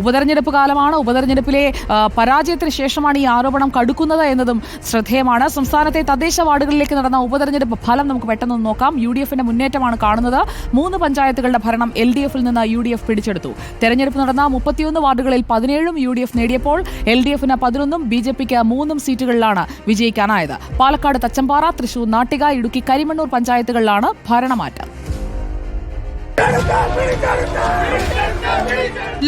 ഉപതെരഞ്ഞെടുപ്പ് കാലമാണ്. ഉപതെരഞ്ഞെടുപ്പിലെ പരാജയത്തിന് ശേഷമാണ് ഈ ആരോപണം കടുക്കുന്നത് എന്നതും ശ്രദ്ധേയമാണ്. സംസ്ഥാനത്തെ തദ്ദേശ വാർഡുകളിലേക്ക് നടന്ന ഉപതെരഞ്ഞെടുപ്പ് ഫലം നമുക്ക് പെട്ടെന്ന് നോക്കാം. യു ഡി എഫിന്റെ മുന്നേറ്റമാണ് കാണുന്നത്. മൂന്ന് പഞ്ചായത്തുകളുടെ ഭരണം എൽ ഡി എഫിൽ നിന്ന് യു ഡി എഫ് പിടിച്ചെടുത്തു. തെരഞ്ഞെടുപ്പ് നടന്ന മുപ്പത്തിയൊന്ന് വാർഡുകളിൽ പതിനേഴും യു ഡി എഫ് നേടിയപ്പോൾ എൽ ഡി എഫിന് പതിനൊന്നും ബി ജെ പിക്ക് മൂന്നും സീറ്റുകളിലാണ് വിജയിക്കാനായത്. പാലക്കാട് തച്ചമ്പാറ തൃശൂർ നാട്ടിക ഇടുക്കി കരിമണ്ണൂർ പഞ്ചായത്തുകളിലാണ് ഭരണമാറ്റം.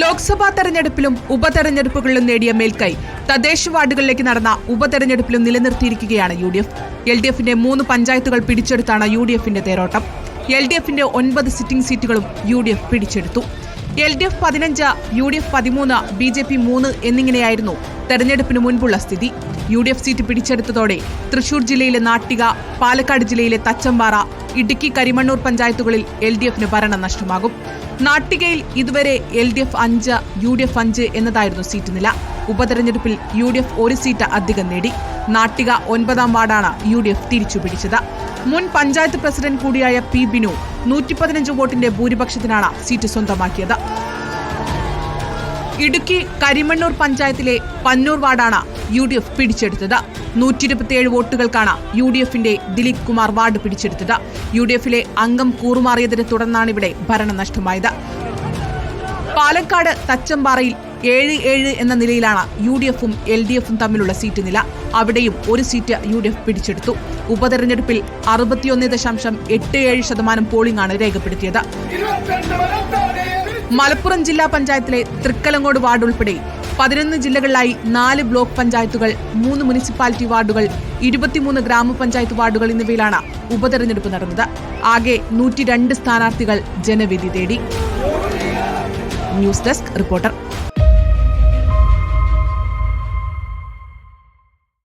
ലോക്സഭാ തെരഞ്ഞെടുപ്പിലും ഉപതെരഞ്ഞെടുപ്പുകളിലും നേടിയ മേൽക്കൈ തദ്ദേശ വാർഡുകളിലേക്ക് നടന്ന ഉപതെരഞ്ഞെടുപ്പിലും നിലനിർത്തിയിരിക്കുകയാണ് U D F L D എഫിന്റെ മൂന്ന് പഞ്ചായത്തുകൾ പിടിച്ചെടുത്താണ് യു ഡി എഫിന്റെ തേരോട്ടം. എൽ ഡി എഫിന്റെ ഒൻപത് സിറ്റിംഗ് സീറ്റുകളും യു ഡി എഫ് പിടിച്ചെടുത്തു. എൽ ഡി എഫ് പതിനഞ്ച് യു ഡി എഫ് പതിമൂന്ന് ബി ജെ പി മൂന്ന് എന്നിങ്ങനെയായിരുന്നു തെരഞ്ഞെടുപ്പിന് മുൻപുള്ള സ്ഥിതി. യു ഡി എഫ് സീറ്റ് പിടിച്ചെടുത്തതോടെ തൃശൂർ ജില്ലയിലെ നാട്ടിക പാലക്കാട് ജില്ലയിലെ തച്ചമ്പാറ ഇടുക്കി കരിമണ്ണൂർ പഞ്ചായത്തുകളിൽ എൽ ഡി എഫിന് ഭരണം നഷ്ടമാകും. നാട്ടികയിൽ ഇതുവരെ എൽ ഡി എഫ് അഞ്ച് യു ഡി എഫ് അഞ്ച് എന്നതായിരുന്നു സീറ്റ് നില. ഉപതെരഞ്ഞെടുപ്പിൽ യു ഡി എഫ് ഒരു സീറ്റ് അധികം നേടി. നാട്ടിക ഒൻപതാം വാർഡാണ് യു ഡി എഫ് തിരിച്ചുപിടിച്ചത് മുൻ പഞ്ചായത്ത് പ്രസിഡന്റ് കൂടിയായ പി ബിനു നൂറ്റി പതിനഞ്ച് വോട്ടിന്റെ ഭൂരിപക്ഷത്തിനാണ് സീറ്റ് സ്വന്തമാക്കിയത്. ഇടുക്കി കരിമണ്ണൂർ പഞ്ചായത്തിലെ പന്നൂർ വാർഡാണ് യു ഡി എഫ് പിടിച്ചെടുത്തത്. നൂറ്റി ഇരുപത്തിയേഴ് വോട്ടുകൾക്കാണ് യു ഡി എഫിന്റെ ദിലീപ് കുമാർ വാർഡ് പിടിച്ചെടുത്തത്. യു ഡി എഫിലെ അംഗം കൂറുമാറിയതിനെ തുടർന്നാണ് ഇവിടെ ഭരണം നഷ്ടമായത് പാലക്കാട് തച്ചമ്പാറയിൽ ഏഴ് ഏഴ് എന്ന നിലയിലാണ് യു ഡി എഫും എൽ ഡി എഫും തമ്മിലുള്ള സീറ്റ് നില. അവിടെയും ഒരു സീറ്റ് യു ഡി എഫ് പിടിച്ചെടുത്തു. ഉപതെരഞ്ഞെടുപ്പിൽ അറുപത്തിയൊന്ന് ദശാംശം എട്ട് ഏഴ് ശതമാനം പോളിംഗ് ആണ് രേഖപ്പെടുത്തിയത്. മലപ്പുറം ജില്ലാ പഞ്ചായത്തിലെ തൃക്കലങ്ങോട് വാർഡ് ഉൾപ്പെടെ പതിനൊന്ന് ജില്ലകളിലായി നാല് ബ്ലോക്ക് പഞ്ചായത്തുകൾ മൂന്ന് മുനിസിപ്പാലിറ്റി വാർഡുകൾ ഇരുപത്തിമൂന്ന് ഗ്രാമപഞ്ചായത്ത് വാർഡുകൾ എന്നിവയിലാണ് ഉപതെരഞ്ഞെടുപ്പ് നടന്നത്. ആകെ നൂറ്റി രണ്ട് സ്ഥാനാർത്ഥികൾ ജനവിധി തേടി. News desk reporter.